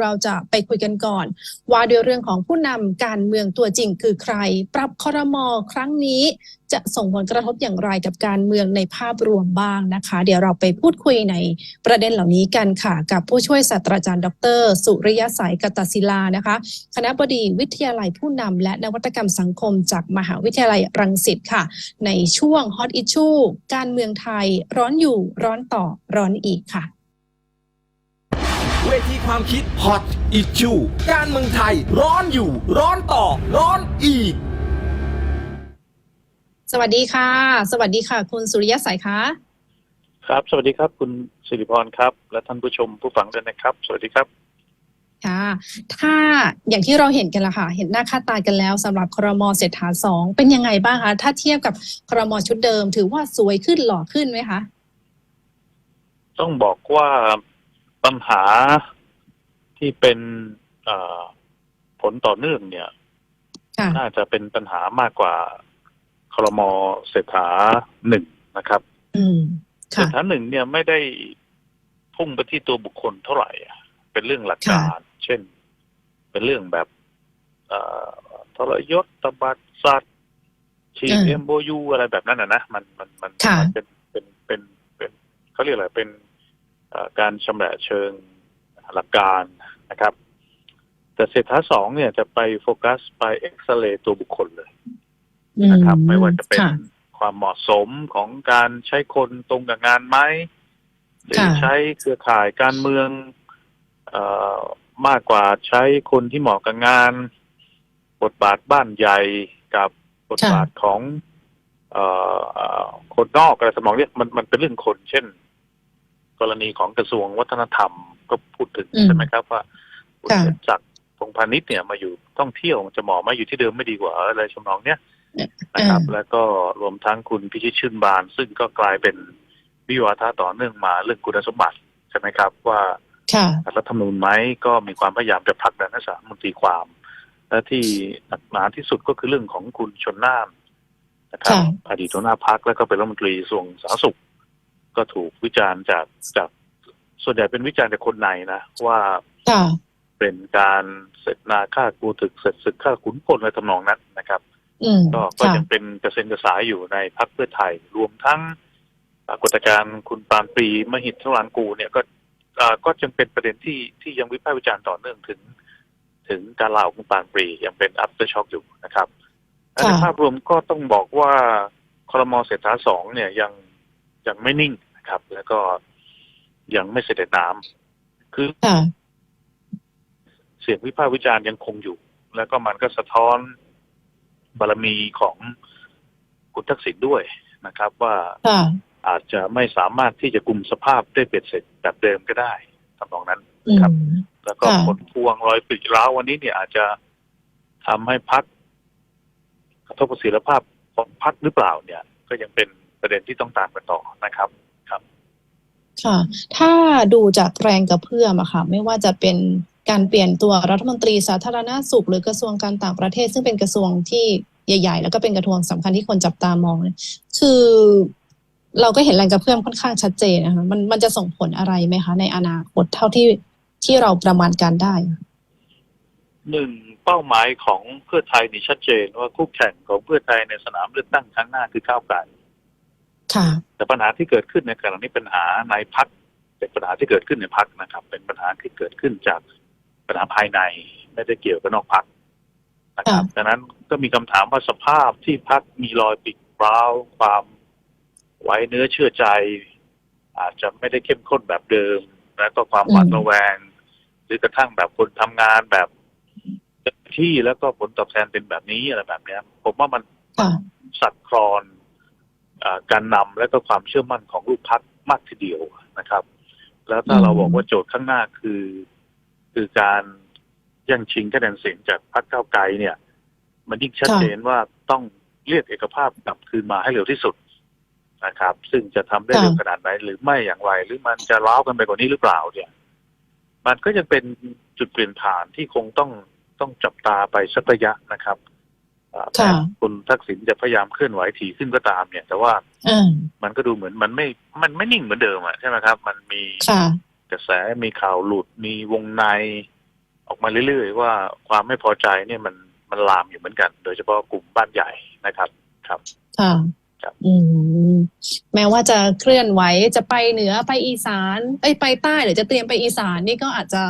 เราจะไปคุยกันก่อน ว่าด้วยเรื่องของผู้นำการเมืองตัวจริงคือใคร ปรับคอรมอครั้งนี้จะส่งผลกระทบอย่างไรกับการเมืองในภาพรวมบ้างนะคะ เดี๋ยวเราไปพูดคุยในประเด็นเหล่านี้กันค่ะ กับผู้ช่วยศาสตราจารย์ ดร สุริยสายกตศิลานะคะ คณะบดีวิทยาลัยผู้นำและนวัตกรรมสังคมจากมหาวิทยาลัยรังสิตค่ะ ในช่วง Hot Issue การเมืองไทยร้อนอยู่ร้อนต่อร้อนอีกค่ะ เวทีความคิดฮอตอิชูการเมืองไทย ร้อนอยู่ ร้อนต่อ ร้อนอีก สวัสดีค่ะ สวัสดีค่ะ คุณสุริยสายคะครับ สวัสดีครับ คุณสิริพรครับ และท่านผู้ชมผู้ฟังด้วยนะครับ สวัสดีครับค่ะถ้าอย่างที่เราเห็นกันละค่ะ เห็นหน้าค่าตากันแล้วสำหรับครมเศรษฐาสองเป็นยังไงบ้างคะถ้าเทียบกับครมชุดเดิม ถือว่าสวยขึ้นหล่อขึ้นไหมคะ ต้องบอกว่า ปัญหาที่เป็นเอ่อผลต่อเนื่องเนี่ยค่ะน่าจะเป็นปัญหามากกว่าครมเศรษฐาหนึ่งนะครับอืมเศรษค่ะฐาหนึ่งเนี่ยไม่ได้พุ่งไปที่ตัวบุคคลเท่าไหร่อะเป็นเรื่องหลักการ เช่น เป็นเรื่องแบบเอ่อทรยศตบัดสัตว์ฉีกอืมเอ็มโบยูอะไรแบบนั้นนะนะมันมันมันค่ะมันเป็นเป็นเป็นเป็นเขาเรียกอะไรเป็นเอ่อ การชำระเชิงหลักการนะครับ แต่เศรษฐาสองเนี่ยจะไปโฟกัสไปเอ็กซเรย์ตัวบุคคลเลยนะครับ ไม่ว่าจะเป็นค่ะความเหมาะสมของการใช้คนตรงกับงานไหมหรือค่ะใช้เครือข่ายการเมืองเอ่อมากกว่าใช้คนที่เหมาะกับงาน บทบาทบ้านใหญ่กับบทบาทของเอ่อเอ่อคนนอกอะไรสมองเรียกมันมันเป็นเรื่องคน เช่น กรณีของกระทรวงวัฒนธรรมก็พูดถึงอืมใช่ไหมครับว่าคุณค่ะเศรษฐศักดิ์พงษ์พาณิชย์เนี่ยมาอยู่ท่องเที่ยวจะเหมาะไหมาอยู่ที่เดิมไม่ดีกว่าอะไรชมนองเนี้ยนะครับอ่าแล้วก็รวมทั้งคุณพิชิตชื่นบาน ซึ่งก็กลายเป็นวิวาทะต่อเนื่องมาเรื่องคุณสมบัติใช่ไหมครับ ว่าค่ะรัฐธรรมนูญไหมก็มีความพยายามจะผลักดันให้สารมนตรีความ และที่หนักหนาที่สุดก็คือเรื่องของคุณชนน่านนะครับค่ะอดีตหัวหน้าพักแล้วก็เป็นรัฐมนตรีกระทรวงสาธารณสุข ก็ถูกวิจารณ์จากจากส่วนใหญ่เป็นวิจารณ์จากคนในนะว่าค่ะเป็นการเสร็จนาฆ่ากูถึกเสร็จศึกฆ่าขุนพลอะไรทำนองนั้นนะครับอืมก็ก็ค่ะยังเป็นกระเซ็นกระสายอยู่ในพักเพื่อไทย รวมทั้งปรากฏการณ์คุณปานปรีมหิทธรานกูเนี่ยก็อ่าก็ยังเป็นประเด็นที่ที่ยังวิพากษ์วิจารณ์ต่อเนื่องถึง ถึงการลาออกของคุณปานปรียังเป็นอั t เ r อร์ช็อ k อยู่นะครับและในค่ะภาพรวมก็ต้องบอกว่าครมเศรษฐาสองเนี่ยยังยังไม่นิ่ง นะครับ แล้วก็ยังไม่เสด็จน้ำคือค่ะเสียงวิพากษ์วิจารณ์ยังคงอยู่ แล้วก็มันก็สะท้อนบารมีของคุณทักษิณด้วยนะครับ ว่าค่ะอาจจะไม่สามารถที่จะกลุ่มสภาพได้เบ็ดเสร็จแบบเดิมก็ได้ทำนองนั้นอืมครับ แล้วก็ค่ะผลพวงรอยปลีกร้าววันนี้เนี่ยอาจจะทำให้พักกระทบประสิทธิภาพของพักหรือเปล่าเนี่ย ก็ยังเป็นประเด็นที่ต้องตามกันต่อนะครับ ค่ะ ถ้าดูจากแรงกระเพื่อมอะค่ะ ไม่ว่าจะเป็นการเปลี่ยนตัวรัฐมนตรีสาธารณาสุข หรือกระทรวงการต่างประเทศ ซึ่งเป็นกระทรวงที่ใหญ่ ๆ แล้วก็เป็นกระทรวงสำคัญที่คนจับตามองเนี่ยคือเราก็เห็นแรงกระเพื่อมค่อนข้างชัดเจนนะคะมันมันจะส่งผลอะไรไหมคะ ในอนาคตเท่าที่ที่เราประมาณการได้หนึ่งเป้าหมายของเพื่อไทยนี่ชัดเจนว่าคู่แข่งของเพื่อไทยในสนามเลือกตั้งครั้งหน้าคือก้าวไกลค่ะ แต่ปัญหาที่เกิดขึ้นในขณะนี้เป็นปัญหาในพักเป็นปัญหาที่เกิดขึ้นในพักนะครับ เป็นปัญหาที่เกิดขึ้นจากปัญหาภายในไม่ได้เกี่ยวกับนอกพักนะครับดังนั้นก็มีคำถามว่าสภาพที่พักมีรอยปิดร้าวความไว้เนื้อเชื่อใจ อาจจะไม่ได้เข้มข้นแบบเดิม แล้วก็ความหวาดระแวง หรือกระทั่งแบบคนทำงานแบบเต็มที่แล้วก็ผลตอบแทนเป็นแบบนี้อะไรแบบเนี้ย ผมว่ามันค่ะสั่นคลอนอา การนำและก็ความเชื่อมั่นของลูกพักมากทีเดียวนะครับ แล้วถ้าอืมเราบอกว่าโจทย์ข้างหน้าคือ คือการแย่งชิงคะแนนเสียงจากพรรคก้าวไกลเนี่ย มันยิ่งชัดเจนว่าต้องเรียกเอกภาพกลับคืนมาให้เร็วที่สุดนะครับ ซึ่งจะทำได้เร็วขนาดไหนหรือไม่อย่างไรหรือมันจะล้าวกันไปกว่านี้หรือเปล่าเนี่ย มันก็ยังเป็นจุดเปลี่ยนผ่านที่คงต้องต้องจับตาไปสักระยะนะครับอ่า ค่ะแม้คุณทักษิณจะพยายามเคลื่อนไหวถี่ขึ้นก็ตามเนี่ย แต่ว่าอืมมันก็ดูเหมือนมันไม่ มันไม่นิ่งเหมือนเดิมอะใช่ไหมครับ มันมีค่ะกระแสมีข่าวหลุดมีวงใน ออกมาเรื่อยๆว่าความไม่พอใจเนี่ยมันมันลามอยู่เหมือนกัน โดยเฉพาะกลุ่มบ้านใหญ่นะครับครับค่ะครับอืมแม้ว่าจะเคลื่อนไหวจะไปเหนือไปอีสานไปไปใต้หรือจะเตรียมไปอีสานนี่ก็อาจจะ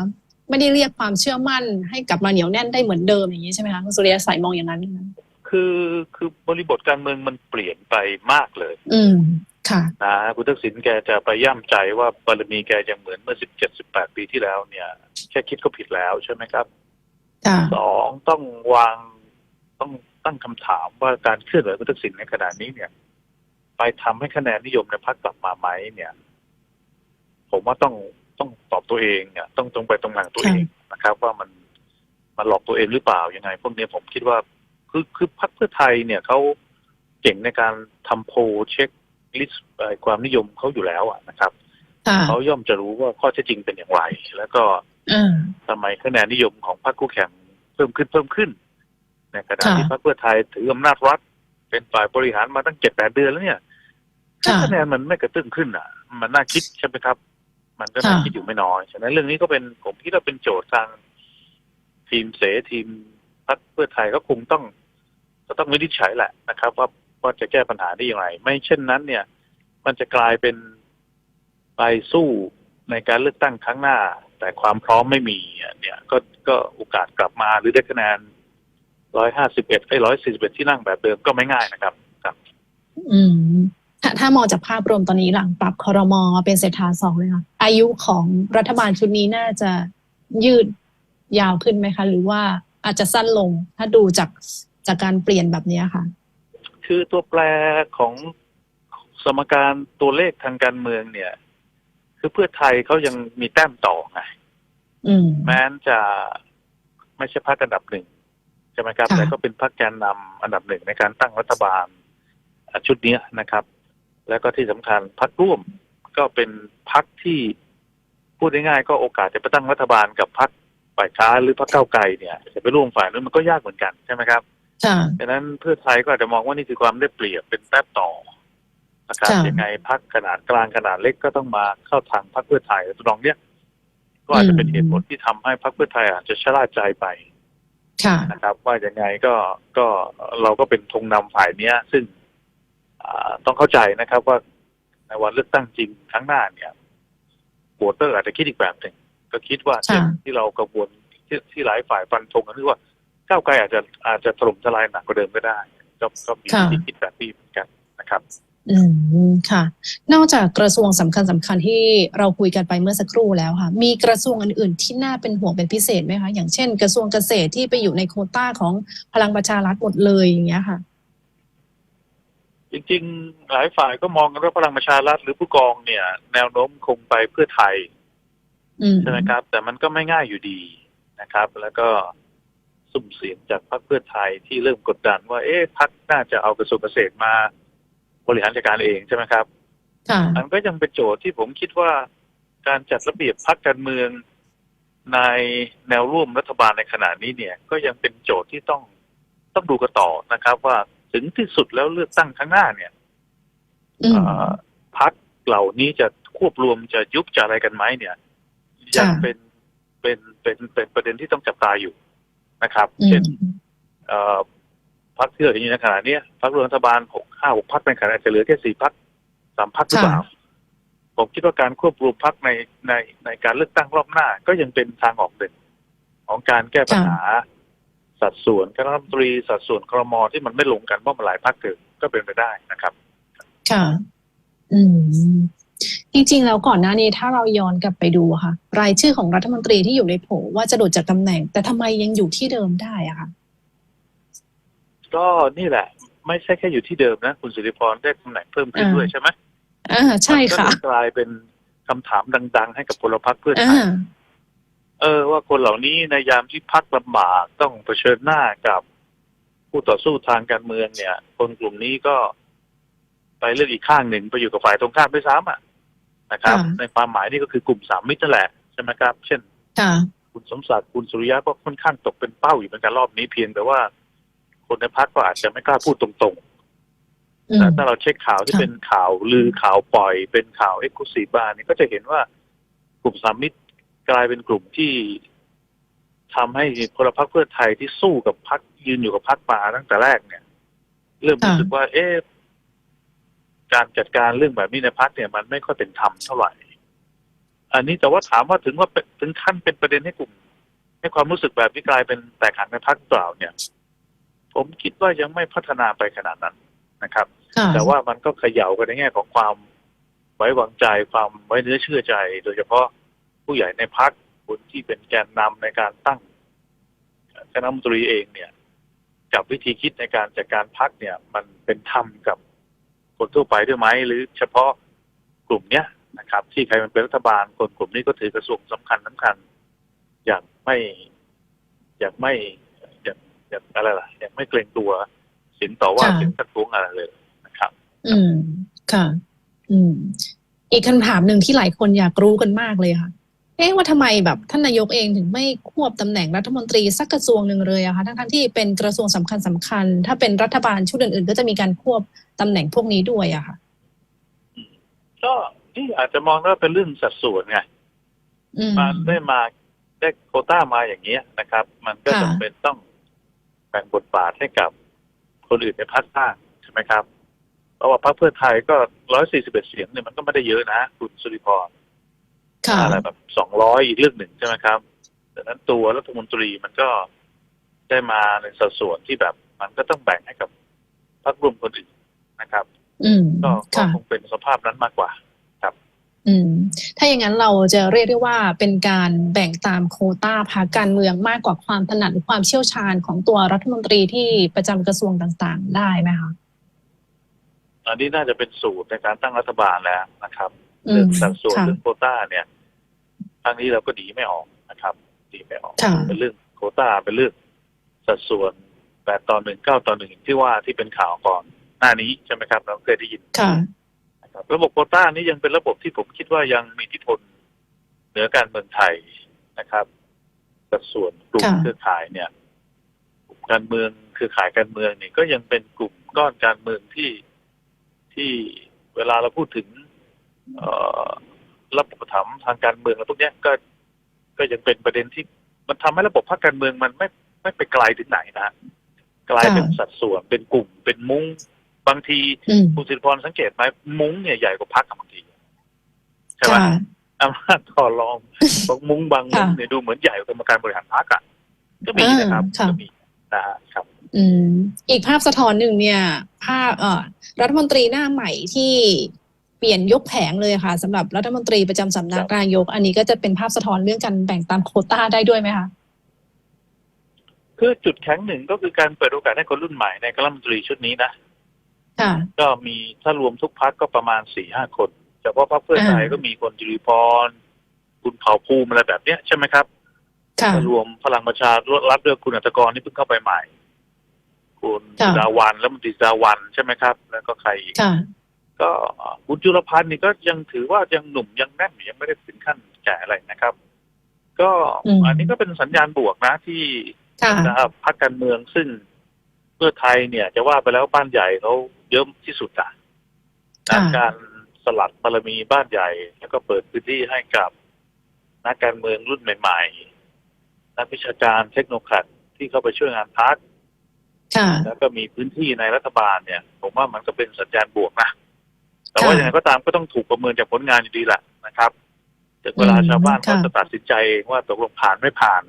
ไม่ได้เรียกความเชื่อมั่นให้กลับมาเหนียวแน่นได้เหมือนเดิมอย่างนี้ใช่ไหมคะคุณสุริยสัยมองอย่างนั้นไหมคะคือคือบริบทการเมืองมันเปลี่ยนไปมากเลย อืมค่ะนะคุณทักษิณแกจะไปย่ำใจว่าบารมีแกยังเหมือนเมื่อสิบเจ็ดสิบแปดปีที่แล้วเนี่ย แค่คิดก็ผิดแล้วใช่ไหมครับค่ะสองต้องวางต้องตั้งคำถามว่าการเคลื่อนไหวคุณทักษิณในขณะนี้เนี่ย ไปทำให้คะแนนนิยมในพรรคกลับมาไหมเนี่ย ผมว่าต้อง ต้องตอบตัวเองเนี่ยต้องตรงไปตรงมาของตัวเองนะครับ ว่ามันมันหลอกตัวเองหรือเปล่ายังไง พวกนี้ผมคิดว่าคือคือพรรคเพื่อไทยเนี่ยเขาเก่งในการทำโพลเช็คลิสต์ความนิยมเขาอยู่แล้วอะนะครับค่ะเขาย่อมจะรู้ว่าข้อเท็จจริงเป็นอย่างไร แล้วก็อ่าทำไมคะแนนนิยมของพรรคคู่แข่งเพิ่มขึ้นเพิ่มขึ้นในขณะค่ะที่พรรคเพื่อไทยถืออำนาจรัฐเป็นฝ่ายบริหารมาตั้งเจ็ดแปดเดือนแล้วเนี่ยค่ะคะแนนมันไม่กระตุ้นขึ้นอะ มันน่าคิดใช่ไหมครับ มันก็น่าค่ะคิดอยู่ไม่น้อยฉะนั้นเรื่องนี้ก็เป็นผมคิดว่าเป็นโจทย์ทางทีมเสทีมพรรคเพื่อไทยก็คงต้องก็ต้องวินิจฉัยแหละนะครับ ว่าว่าจะแก้ปัญหาได้อย่างไร ไม่เช่นนั้นเนี่ย มันจะกลายเป็นไปสู้ในการเลือกตั้งครั้งหน้า แต่ความพร้อมไม่มีอะเนี่ย ก็ก็โอกาสกลับมาหรือได้คะแนนร้อยห้าสิบเอ็ดไอ้ร้อยสี่สิบเอ็ดที่นั่งแบบเดิมก็ไม่ง่ายนะครับ ครับ อืม ถ้าถ้ามองจากภาพรวมตอนนี้หลังปรับคอรมอเป็นเศรษฐาสองเลยค่ะอายุของรัฐบาลชุดนี้น่าจะยืดยาวขึ้นไหมคะ หรือว่าอาจจะสั้นลง ถ้าดูจากจากการเปลี่ยนแบบนี้ค่ะ คือตัวแปรของสมการตัวเลขทางการเมืองเนี่ย คือเพื่อไทยเขายังมีแต้มต่อไงอืมแม้นจะไม่ใช่พรรคอันดับหนึ่งใช่ไหมครับค่ะแต่ก็เป็นพรรคแกนนำอันดับหนึ่งในการตั้งรัฐบาลอะชุดเนี้ยนะครับ แล้วก็ที่สำคัญพรรคร่วมก็เป็นพรรคที่พูดง่ายๆก็โอกาสจะไปตั้งรัฐบาลกับพรรคฝ่ายค้านหรือพรรคเก้าวไกลเนี่ยจะไปร่วมฝ่ายนั้นมันก็ยากเหมือนกันใช่ไหมครับค่ะดังนั้นเพื่อไทยก็อาจจะมองว่านี่คือความได้เปรียบเป็นแต้มต่อนะครับค่ะยังไงพักขนาดกลางขนาดเล็กก็ต้องมาเข้าทางพรรคเพื่อไทยตรงเนี้ยก็อาจจะเป็นเหตุผลที่ทำให้พรรคเพื่อไทยอาจจะชะล่าใจไปค่ะนะครับ ว่ายังไงก็ก็เราก็เป็นธงนำฝ่ายเนี้ย ซึ่งอ่า ต้องเข้าใจนะครับว่าในวันเลือกตั้งจริงครั้งหน้าเนี่ยโหวตเตอร์อาจจะคิดอีกแบบหนึ่งก็คิดว่าค่ะที่เรากังวลที่ที่หลายฝ่ายฟันธงกันคือว่าก้าวไกลอาจจะอาจจะถล่มทลายหนักกว่าเดิมก็ได้ ก็ก็มีค่ะวิธีคิดแบบนี้เหมือนกันนะครับอืมค่ะ นอกจากกระทรวงสำคัญสำคัญที่เราคุยกันไปเมื่อสักครู่แล้วค่ะ มีกระทรวงอื่น ๆ ที่น่าเป็นห่วงเป็นพิเศษไหมคะ อย่างเช่น กระทรวงเกษตรที่ไปอยู่ในโควต้าของพลังประชารัฐหมดเลยอย่างเงี้ยค่ะ จริงๆ หลายฝ่ายก็มองกันว่าพลังประชารัฐหรือผู้กองเนี่ย แนวโน้มคงไปเพื่อไทยอืมใช่ไหมครับ แต่มันก็ไม่ง่ายอยู่ดีนะครับ แล้วก็สุ่มเสียงจากพรรคเพื่อไทยที่เริ่มกดดันว่า เอ๊ะพรรคน่าจะเอากระทรวงเกษตรมาบริหารจัดการเองใช่ไหมครับค่ะมันก็ยังเป็นโจทย์ที่ผมคิดว่าการจัดระเบียบพรรคการเมืองในแนวร่วมรัฐบาลในขณะนี้เนี่ย ก็ยังเป็นโจทย์ที่ต้องต้องดูกันต่อนะครับ ว่า ถึงที่สุดแล้วเลือกตั้งข้างหน้าเนี่ยอืมเอ่อพรรคเหล่านี้จะควบรวมจะยุบจะอะไรกันไหมเนี่ยยังค่ะเป็นเป็นเป็นเป็นประเด็นที่ต้องจับตาอยู่นะครับอืเช่มนเอ่อพรรคที่เราเห็นอยู่ในขณะเนี้ยพรรครัฐบาลหกห้าหกพรรคในขณะจะเหลือแค่สี่พรรคสามพรรคหรือเปล่าผมคิดว่าการควบรวมพรรคในในในการเลือกตั้งรอบหน้า ก็ยังเป็นทางออกหนึ่งของการแก้ปัญหา สัดส่วนคณะรัฐมนตรีสัดส่วนครมที่มันไม่ลงกันเพราะมันหลายพรรคเกิดก็เป็นไปได้นะครับ ค่ะ อืมจริงๆแล้วก่อนหน้านี้ถ้าเราย้อนกลับไปดูอะค่ะ รายชื่อของรัฐมนตรีที่อยู่ในโผว่าจะหลุดจากตำแหน่ง แต่ทำไมยังอยู่ที่เดิมได้อะคะก็นี่แหละ ไม่ใช่แค่อยู่ที่เดิมนะ คุณสิริพรได้ตำแหน่งเพิ่มขึ้นอ่าด้วยใช่ไหมอ่าใช่ค่ะมันก็เลยกลายเป็นคำถามดัง ๆ ให้กับพลพรรคเพื่อไทอ่าย เออว่าคนเหล่านี้ในยามที่พักลำบากต้องเผชิญหน้ากับผู้ต่อสู้ทางการเมืองเนี่ย คนกลุ่มนี้ก็ไปเลือกอีกข้างหนึ่งไปอยู่กับฝ่ายตรงข้ามด้วยซ้ำอะนะครับค่ะในความหมายนี่ก็คือกลุ่มสามมิตรนั่นแหละใช่ไหมครับ เช่นค่ะคุณสมศักดิ์คุณสุริยะก็ค่อนข้างตกเป็นเป้าอยู่เหมือนกันรอบนี้เพียงแต่ว่า คนในพักก็อาจจะไม่กล้าพูดตรงๆอืมแต่ถ้าเราเช็คข่าวที่ค่ะเป็นข่าวลือข่าวปล่อยเป็นข่าวเอ็กซ์คลูซีฟบ้านี่ก็จะเห็นว่ากลุ่มสามมิตร กลายเป็นกลุ่มที่ทำให้พลพรรคเพื่อไทยที่สู้กับพรรคยืนอยู่กับพรรคมาตั้งแต่แรกเนี่ย เริ่มรู้สึกว่า เอ๊ะการจัดการเรื่องแบบนี้ในพรรคเนี่ย มันไม่ค่อยเป็นธรรมเท่าไหร่ อันนี้แต่ว่าถามว่าถึงว่าเป็นถึงขั้นเป็นประเด็นให้กลุ่ม ให้ความรู้สึกแบบนี้กลายเป็นแตกหักในพรรคเปล่าเนี่ย ผมคิดว่ายังไม่พัฒนาไปขนาดนั้นนะครับค่ะแต่ว่ามันก็เขย่ากันในแง่ของความไว้วางใจความไว้เนื้อเชื่อใจ โดยเฉพาะ ผู้ใหญ่ในพักคนที่เป็นแกนนำในการตั้งคณะรัฐมนตรีเองเนี่ย กับวิธีคิดในการจัดการพักเนี่ย มันเป็นธรรมกับคนทั่วไปด้วยไหมหรือเฉพาะกลุ่มเนี้ยนะครับ ที่ใครมันเป็นรัฐบาลคนกลุ่มนี้ก็ถือกระทรวงสำคัญสำคัญ อย่างไม่อย่างไม่อย่างอย่างอะไรล่ะอย่างไม่เกรงตัวสินต่อว่าค่ะสินตะท้วงอะไรเลยนะครับ อืมค่ะ อืม อีกคำถามหนึ่งที่หลายคนอยากรู้กันมากเลยค่ะ เอ๊ะว่าทำไมแบบท่านนายกเองถึงไม่ควบตำแหน่งรัฐมนตรีสักกระทรวงหนึ่งเลยอะคะทั้งๆที่เป็นกระทรวงสำคัญสำคัญ ถ้าเป็นรัฐบาลชุดอื่นๆ ก็จะมีการควบตำแหน่งพวกนี้ด้วยอะค่ะก็นี่อาจจะมองว่าเป็นเรื่องสัดส่วนไงอืมมันได้มาได้โควต้ามาอย่างเงี้ยนะครับ มันก็ค่ะจำเป็นต้องแบ่งบทบาทให้กับคนอื่นในพรรคบ้างใช่ไหมครับเพราะว่าพรรคเพื่อไทยก็ร้อยสี่สิบเอ็ดเสียงเนี่ยมันก็ไม่ได้เยอะนะ คุณสุริพรค่ะ อะไรแบบสองร้อยอีกเรื่องหนึ่งใช่ไหมครับดังนั้นตัวรัฐมนตรีมันก็ได้มาในสัดส่วนที่แบบมันก็ต้องแบ่งให้กับพรรคร่วมคนอื่นนะครับอืมก็ก็ค่ะคงเป็นสภาพนั้นมากกว่าอืมถ้าอย่างนั้นเราจะเรียกได้ว่าเป็นการแบ่งตามโควต้าพรรคการเมืองมากกว่าความถนัดหรือความเชี่ยวชาญของตัวรัฐมนตรีที่ประจำกระทรวงต่างๆ ได้ไหมคะอันนี้น่าจะเป็นสูตรในการตั้งรัฐบาลแล้วนะครับอื เรื่มองสัดส่วนค่ะเรื่องโควต้าเนี่ยครั้งนี้เราก็ดีไม่ออกนะครับ ดีไม่ออกค่ะเป็นเรื่องโควต้าเป็นเรื่องสัดส่วนแปดต่อหนึ่งเก้าต่อหนึ่งที่ว่าที่เป็นข่าวก่อนหน้านี้ใช่ไหมครับ เราเคยได้ยินค่ะนะครับระบบโควต้านี้ยังเป็นระบบที่ผมคิดว่ายังมีอิทธิพลเหนือการเมืองไทยนะครับ สัดส่วนกลุ่มค่ะเครือข่ายเนี่ยกลุ่มการเมืองเครือข่ายการเมืองนี่ก็ยังเป็นกลุ่มก้อนการเมืองที่ที่เวลาเราพูดถึงเอ่อ ระบบถมภ์ทางการเมืองอะไรพวกเนี้ยก็ก็ยังเป็นประเด็นที่มันทำให้ระบบพรรคการเมืองมันไม่ไม่ไปไกลถึงไหนนะกลายเป็นค่ะสัดส่วนเป็นกลุ่มเป็นมุ้งบางทีอืมคุณสิริพรสังเกตไหมมุ้งเนี่ยใหญ่กว่าพรรคบางทีใช่ไหมค่ะอำนาจต่อรองของมุ้งบางมุ้งค่ะเนี่ยดูเหมือนใหญ่กว่ากรรมการบริหารพรรคอะก็มีนะครับอ่าค่ะก็มีนะฮะครับอืมอีกภาพสะท้อนหนึ่งเนี่ย ภาพเอ่อรัฐมนตรีหน้าใหม่ที่ เปลี่ยนยกแผงเลยค่ะสำหรับรัฐมนตรีประจำสำนักครับนายก อันนี้ก็จะเป็นภาพสะท้อนเรื่องการแบ่งตามโควต้าได้ด้วยไหมคะคือจุดแข็งหนึ่งก็คือการเปิดโอกาสให้คนรุ่นใหม่ในคณะรัฐมนตรีชุดนี้นะค่ะก็มีถ้ารวมทุกพักก็ประมาณสี่ห้าคน เฉพาะพรรคเพื่อไทยอ่าก็มีคนจุริพร คุณเผ่าภูมิอะไรแบบเนี้ยใช่ไหมครับค่ะถ้ารวมพลังประชารัฐเลือกคุณอัตกรนี่เพิ่งเข้าไปใหม่ คุณค่ะดาวันแล้วมันตรีดาวันใช่ไหมครับ แล้วก็ใครอีกค่ะ ก็คุณจุลพันธ์นี่ก็ยังถือว่ายังหนุ่มยังแน่นอยู่ยังไม่ได้ถึงขั้นแก่อะไรนะครับ ก็อืมอันนี้ก็เป็นสัญญาณบวกนะที่ค่ะนะครับพรรคการเมืองซึ่งเพื่อไทยเนี่ย จะว่าไปแล้วบ้านใหญ่เขาเยอะที่สุดอะค่ะการสลัดบารมีบ้านใหญ่ แล้วก็เปิดพื้นที่ให้กับนักการเมืองรุ่นใหม่ ๆ นักวิชาการเทคโนแครดที่เข้าไปช่วยงานพักค่ะแล้วก็มีพื้นที่ในรัฐบาลเนี่ย ผมว่ามันก็เป็นสัญญาณบวกนะ แต่ว่าค่ะอย่างไรก็ตามก็ต้องถูกประเมินจากผลงานอยู่ดีแหละนะครับถึงเวลาอืมชาวบ้านเขาค่ะจะตัดสินใจเองว่าตกลงผ่านไม่ผ่าน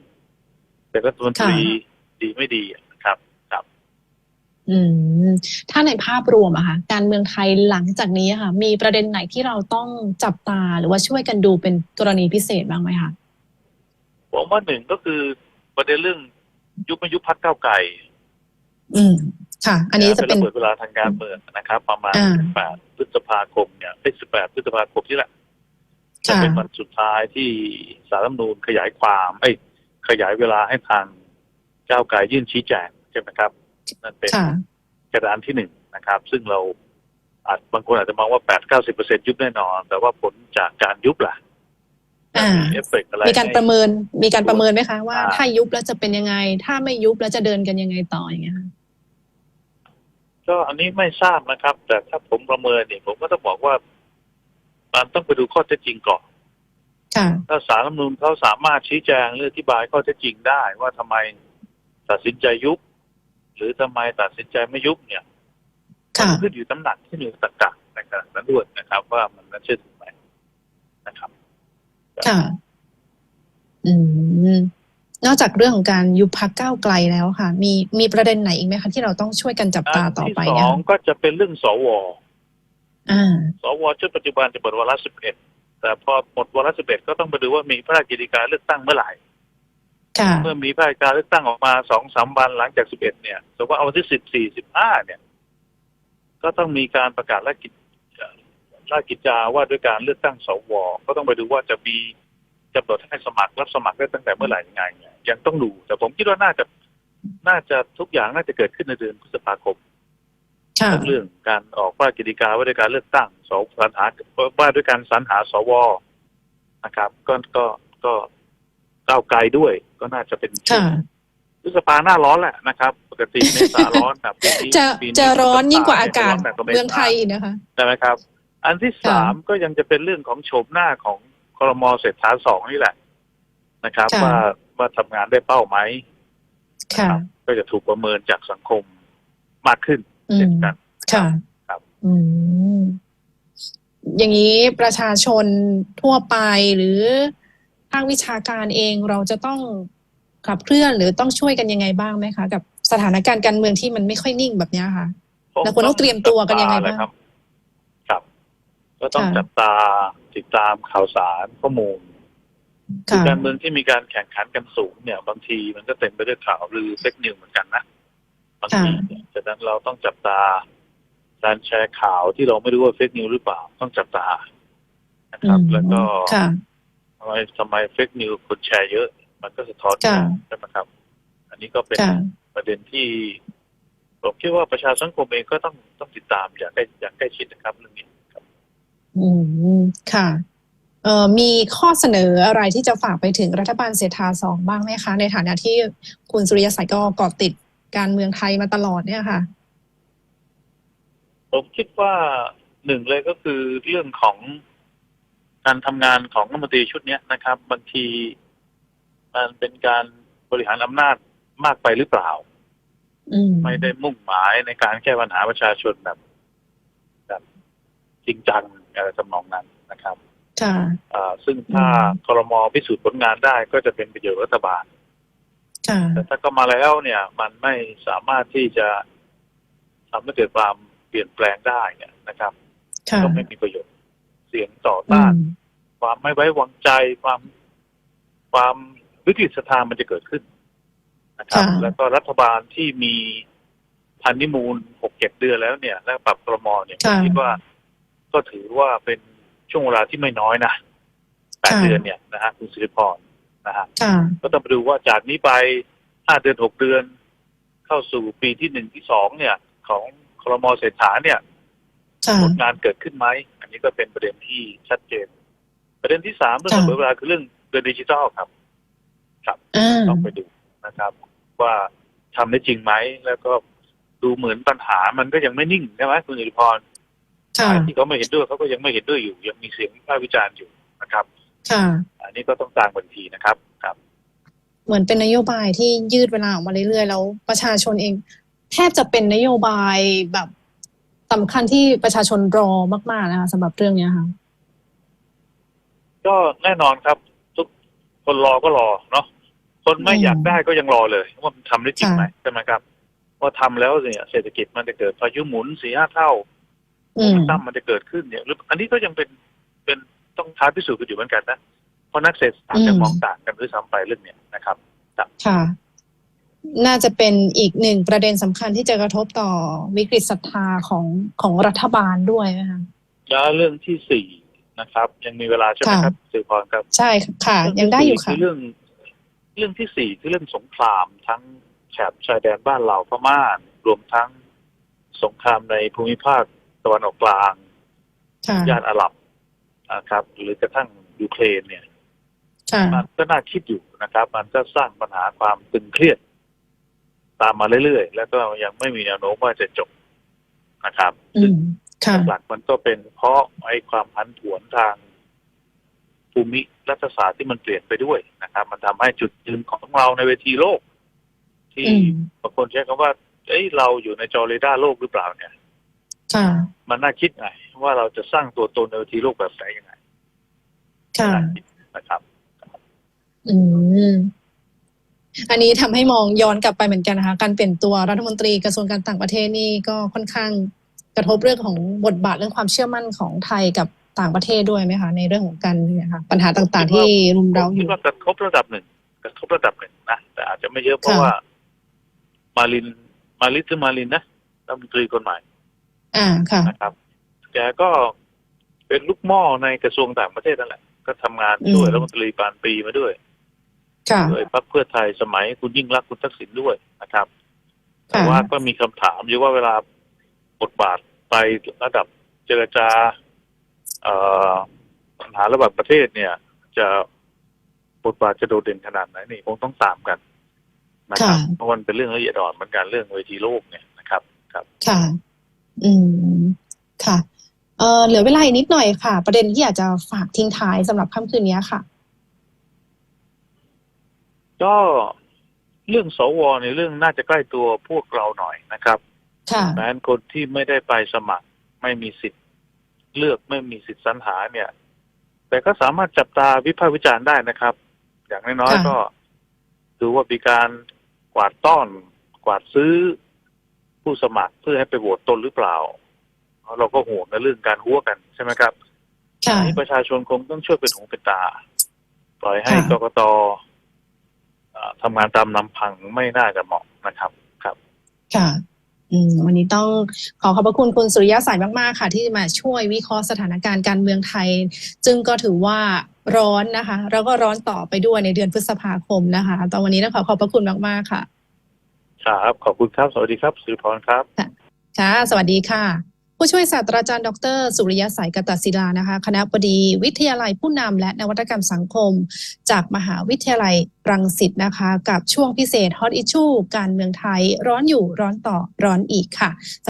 แต่ก็ตัวตรีค่ะดีไม่ดีนะครับ ครับ อืม ถ้าในภาพรวมอะค่ะการเมืองไทยหลังจากนี้อะค่ะ มีประเด็นไหนที่เราต้องจับตาหรือว่าช่วยกันดูเป็นกรณีพิเศษบ้างไหมคะผมว่าหนึ่งก็คือประเด็นเรื่องยุบไม่ยุบพักเก้าวไก่อืม ค่ะ อันนี้จะเป็นระเบิดเวลาทางการเมืองนะครับ ประมาณอ่า18 พฤษภาคมเนี่ยเป็น18 พฤษภาคมที่แหละจะค่ะเป็นวันสุดท้ายที่สารรัฐธรรมนูญขยายความเอ้ยขยายเวลาให้ทางก้าวไก่ยื่นชี้แจงใช่ไหมครับ นั่นเป็นค่ะกระดานที่หนึ่งนะครับ ซึ่งเราอาจบางคนอาจจะมองว่าแปดเก้าสิบเปอร์เซ็นยุบแน่นอน แต่ว่าผลจากการยุบล่ะอ่าเอฟเฟกต์อะไรมีการให้ประเมินมีการประเมินไหมคะว่าอ่าถ้ายุบแล้วจะเป็นยังไง ถ้าไม่ยุบแล้วจะเดินกันยังไงต่ออย่างเงี้ยค่ะ ก็อันนี้ไม่ทราบนะครับ แต่ถ้าผมประเมินเนี่ยผมก็ต้องบอกว่ามันต้องไปดูข้อเท็จจริงก่อนค่ะถ้าสารรัฐธรรมนูญเขาสามารถชี้แจงหรืออธิบายข้อเท็จจริงได้ว่าทำไมตัดสินใจยุบ หรือทำไมตัดสินใจไม่ยุบเนี่ยค่ะมันขึ้นอยู่น้ำหนักที่อยู่ตรรกะในขณะนั้นด้วยนะครับ ว่ามันน่าเชื่อถือไหมนะครับค่ะอืม นอกจากเรื่องของการยุบพักก้าวไกลแล้วค่ะ มีมีประเด็นไหนอีกไหมคะที่เราต้องช่วยกันจับตาต่อไปนที่สเนี่อยงก็จะเป็นเรื่องสวอ่าสวชุดปัจจุบันจะหมดวาระสิบเอ็ดแต่พอหมดวาระสิบเอ็ดก็ต้องไปดูว่ามีพระราชกิจการเลือกตั้งเมื่อไหร่ค่ะเมื่อมีพระราชการเลือกตั้งออกมาสองสามวันหลังจากสิบเอ็ดเนี่ยสมมติว่าเอาวันที่สิบสี่สิบห้าเนี่ย ก็ต้องมีการประกาศราชกิจราชกิจจาว่าด้วยการเลือกตั้งสวก็ต้องไปดูว่าจะมี จำหนดให้สมัครรับสมัครได้ตั้งแต่เมื่อไหร่ยังไงเนี่ยยังต้องดู แต่ผมคิดว่าน่าจะน่าจะทุกอย่างน่าจะเกิดขึ้นในเดือนพฤษภาคมค่ะทั้งเรื่องการออกพระราชกิจการว่าด้วยการเลือกตั้งสวสรรหาว่าด้วยการสรรหาสวนะครับ ก็ก็ก็ก้าวไกลด้วย ก็น่าจะเป็นค่ะพฤษภาหน้าร้อนแหละนะครับ ปกติเมษาร้อนแบบปีนี้จะปีจะร้อนยิ่งกว่าอากาศร้นหนัว่เมืองไทยอีกนะคะใช่ไหมครับ อันที่สามก็ยังจะเป็นเรื่องของโฉมหน้าของ ครมเศรษฐาสองนี่แหละนะครับค่ะว่าว่าทำงานได้เป้าไหมค่ะครับก็จะถูกประเมินจากสังคมมากขึ้นอืเช่นมกันค่ะครับอืมอย่างนี้ประชาชนทั่วไปหรือภาควิชาการเองเราจะต้องขับเคลื่อนหรือต้องช่วยกันยังไงบ้างไหมคะ กับสถานการณ์การเมืองที่มันไม่ค่อยนิ่งแบบเนี้ยค่ะแล้วควรต้องเตรียมตัวกันยังไงบ้างครับครับก็ต้องค่ะจับตา ติดตามข่าวสารข้อมูลค่ะการเมืองที่มีการแข่งขันกันสูงเนี่ย บางทีมันก็เต็มไปด้วยข่าวลือเฟกนิวเหมือนกันนะบางทีเนี่ยฉะนั้นเราต้องจับตา การแชร์ข่าวที่เราไม่รู้ว่าเฟกนิวหรือเปล่าต้องจับตานะครับอืมแล้วก็ค่ะทำไมทำไมเฟกนิวคนแชร์เยอะ มันก็สะท้อนค่ะใช่ไหมครับ อันนี้ก็เป็นค่ะประเด็นที่ผมคิดว่าประชาสังคมเองก็ต้องต้องติดตามอย่างใกล้อย่างใกล้ชิดนะครับเรื่องนี้ครับ อืมค่ะเอ่อมีข้อเสนออะไรที่จะฝากไปถึงรัฐบาลเศรษฐาสองบ้างไหมคะ ในฐานะที่คุณสุริยสัยก็เกาะติดการเมืองไทยมาตลอดเนี่ยค่ะ ผมคิดว่าหนึ่งเลยก็คือเรื่องของการทำงานของรัฐมนตรีชุดเนี้ยนะครับบางทีมันเป็นการบริหารอำนาจมากไปหรือเปล่า อืมไม่ได้มุ่งหมายในการแก้ปัญหาประชาชนแบบ แบบจริงจัง อะไรทำนองนั้นนะครับค่ะอ่าซึ่งถ้าอืมครมพิสูจน์ผลงานได้ก็จะเป็นประโยชน์กับรัฐบาลค่ะแต่ถ้าก็มาแล้วเนี่ย มันไม่สามารถที่จะทำให้เกิดความเปลี่ยนแปลงได้เนี่ยนะครับค่ะก็ไม่มีประโยชน์เสียงต่ออืต้านมความไม่ไว้วางใจความความวิกฤตสถานมันจะเกิดขึ้นนะครับค่ะแล้วก็รัฐบาลที่มีพันนิมูลหกเจ็ดเดือนแล้วเนี่ย และปรับครมเนี่ยผมคิดว่า ก็ถือว่าเป็นช่วงเวลาที่ไม่น้อยนะแปดเดือนเนี่ยนะฮะคุณสิริพรนะฮะค่ะก็ต้องไปดูว่าจากนี้ไปห้าเดือนหกเดือน เข้าสู่ปีที่หนึ่งที่สองเนี่ย ของครมเศรษฐาเนี่ยค่ะผลงานเกิดขึ้นไหม อันนี้ก็เป็นประเด็นที่ชัดเจน ประเด็นที่สามเรื่องค่ะเสมอเวลาคือเรื่องเงินดิจิทัลครับอ่าต้องไปดูนะครับ ว่าทำได้จริงไหมแล้วก็ดูเหมือนปัญหามันก็ยังไม่นิ่งใช่ไหมคุณอิทธิพรค่ะ ฝ่ายที่เขาไม่เห็นด้วยเขาก็ยังไม่เห็นด้วยอยู่ ยังมีเสียงวิพากษ์วิจารณ์อยู่นะครับ ค่ะ อันนี้ก็ต้องตามบันทีนะครับครับ เหมือนเป็นนโยบายที่ยืดเวลาออกมาเรื่อยๆแล้ว ประชาชนเอง แทบจะเป็นนโยบายแบบสำคัญที่ประชาชนรอมากๆนะคะสำหรับเรื่องเนี้ยค่ะ ก็แน่นอนครับ ทุกคนรอก็รอเนาะคนไม่อืมอยากได้ก็ยังรอเลยว่ามันทำได้จริงค่ะไหมใช่ไหมครับว่าทำแล้วเนี่ยเศรษฐกิจมันจะเกิดพายุหมุนสี่ห้าเท่าอืม ตั้มมันจะเกิดขึ้นเนี่ยหรืออันนี้ก็ยังเป็นเป็นต้องท้าพิสูจน์กันอยู่เหมือนกันนะเพราะนักเศรษฐศาสตร์จะมองต่างกันด้วยซ้ำไปเรื่องเนี้ยนะครับค่ะ น่าจะเป็นอีกหนึ่งประเด็นสำคัญที่จะกระทบต่อวิกฤตศรัทธาของของรัฐบาลด้วยนะคะแล้วเรื่องที่สี่นะครับ ยังมีเวลาใช่ไหมครับสื่อพรครับ ใช่ค่ะ ยังได้อยู่ค่ะเรื่อง เรื่องที่สี่คือเรื่องสงครามทั้งแถบชายแดนบ้านเราพม่ารวมทั้งสงครามในภูมิภาค ตะวันออกกลางค่ะย่านอาหรับนะครับ หรือกระทั่งยูเครนเนี่ยค่ะมันก็น่าคิดอยู่นะครับ มันก็สร้างปัญหาความตึงเครียด ตามมาเรื่อยๆ แล้วก็ยังไม่มีแนวโน้มว่าจะจบนะครับอืซึ่งมค่ะหลักๆมันก็เป็นเพราะไอ้ความผันผวนทางภูมิรัฐศาสตร์ที่มันเปลี่ยนไปด้วยนะครับ มันทำให้จุดยืนของเราในเวทีโลก ที่อืมบางคนใช้คำว่าเอ้ยเราอยู่ในจอเรดาร์โลกหรือเปล่าเนี่ยค่ะ มันน่าคิดไงว่าเราจะสร้างตัวตนในเวทีโลกแบบไหนยังไงค่ะน่าคิดนะครับ อืมอันนี้ทำให้มองย้อนกลับไปเหมือนกันนะคะ การเปลี่ยนตัวรัฐมนตรีกระทรวงการต่างประเทศนี่ก็ค่อนข้างกระทบเรื่องของบทบาทเรื่องความเชื่อมั่นของไทยกับต่างประเทศด้วยไหมคะ ในเรื่องของการเนี่ยค่ะปัญหาต่างๆ ที่รุมผเร้ามอคิดยู่ว่ากระทบระดับหนึ่งกระทบระดับหนึ่งนะแต่อาจจะไม่เยอะเพราะค่ะว่า มาลินมาลินหรือมาลินนะรัฐมนตรีคนใหม่ อ่าค่ะนะครับแกก็เป็นลูกหม้อในกระทรวงต่างประเทศนั่นแหละ ก็ทำงานช่วยอืมรัฐมนตรีปานปีมาด้วยค่ะด้วยพรรคเพื่อไทยสมัยคุณยิ่งรักษณ์คุณทักษิณด้วยนะครับ แต่ค่ะว่าก็มีคำถามอยู่ว่าเวลาบทบาทไประดับเจรจาเอ่อปัญหาระหว่างประเทศเนี่ย จะบทบาทจะโดดเด่นขนาดไหนนี่คงต้องตามกันนะครับค่ะเพราะมันเป็นเรื่องละเอียดอ่อนเหมือนกันเรื่องเวทีโลกเนี่ยนะครับ ครับค่ะ อืมค่ะเอ่อเหลือเวลาอีกนิดหน่อยค่ะ ประเด็นที่อยากจะฝากทิ้งท้ายสำหรับค่ำคืนนี้ค่ะ ก็เรื่องสวในเรื่องน่าจะใกล้ตัวพวกเราหน่อยนะครับค่ะแม้นคนที่ไม่ได้ไปสมัครไม่มีสิทธิ์เลือกไม่มีสิทธิ์สรรหาเนี่ย แต่ก็สามารถจับตาวิพากษ์วิจารณ์ได้นะครับ อย่างน้อยๆค่ะก็ดูว่ามีการกวาดต้อน กวาดซื้อ ผู้สมัครเพื่อให้ไปโหวตตนหรือเปล่าเพราะเราก็ห่วงในเรื่องการหัวกันใช่ไหมครับค่ะอันนี้ประชาชนคงต้องช่วยเป็นหูเป็นตา ปล่อยให้ค่ะกกตเอ่อทำงานตามลำพังไม่น่าจะเหมาะนะครับ ครับ ค่ะอืมวันนี้ต้องขอขอบพระคุณคุณสุริยะสายมากๆ ค่ะ ที่มาช่วยวิเคราะห์สถานการณ์การเมืองไทยซึ่งก็ถือว่าร้อนนะคะ แล้วก็ร้อนต่อไปด้วยในเดือนพฤษภาคมนะคะ ตอนวันนี้ต้องขอขอบพระคุณมากๆค่ะ ครับขอบคุณครับ สวัสดีครับสุริพรครับค่ะ สวัสดีค่ะ ผู้ช่วยศาสตราจารย์ดร สุริยะสายกตศิลานะคะคณะบดีวิทยาลัยผู้นำและนวัตกรรมสังคม จากมหาวิทยาลัยรังสิตนะคะ กับช่วงพิเศษฮอตอิชชูการเมืองไทยร้อนอยู่ร้อนต่อร้อนอีกค่ะ